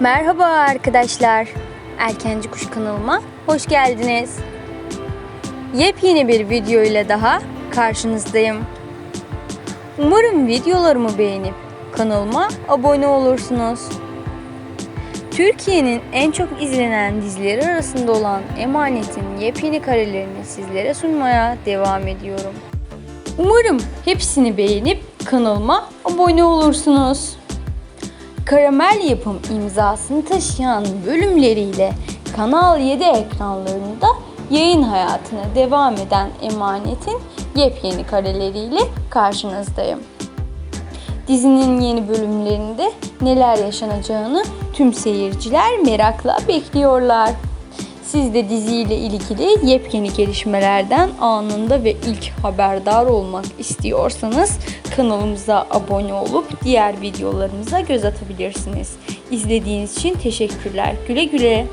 Merhaba arkadaşlar. Erkenci Kuş kanalıma hoş geldiniz. Yepyeni bir video ile daha karşınızdayım. Umarım videolarımı beğenip kanalıma abone olursunuz. Türkiye'nin en çok izlenen dizileri arasında olan Emanet'in yepyeni karelerini sizlere sunmaya devam ediyorum. Umarım hepsini beğenip kanalıma abone olursunuz. Karamel yapım imzasını taşıyan bölümleriyle Kanal 7 ekranlarında yayın hayatına devam eden Emanet'in yepyeni kareleriyle karşınızdayım. Dizinin yeni bölümlerinde neler yaşanacağını tüm seyirciler merakla bekliyorlar. Siz de diziyle ilgili yepyeni gelişmelerden anında ve ilk haberdar olmak istiyorsanız kanalımıza abone olup diğer videolarımıza göz atabilirsiniz. İzlediğiniz için teşekkürler. Güle güle.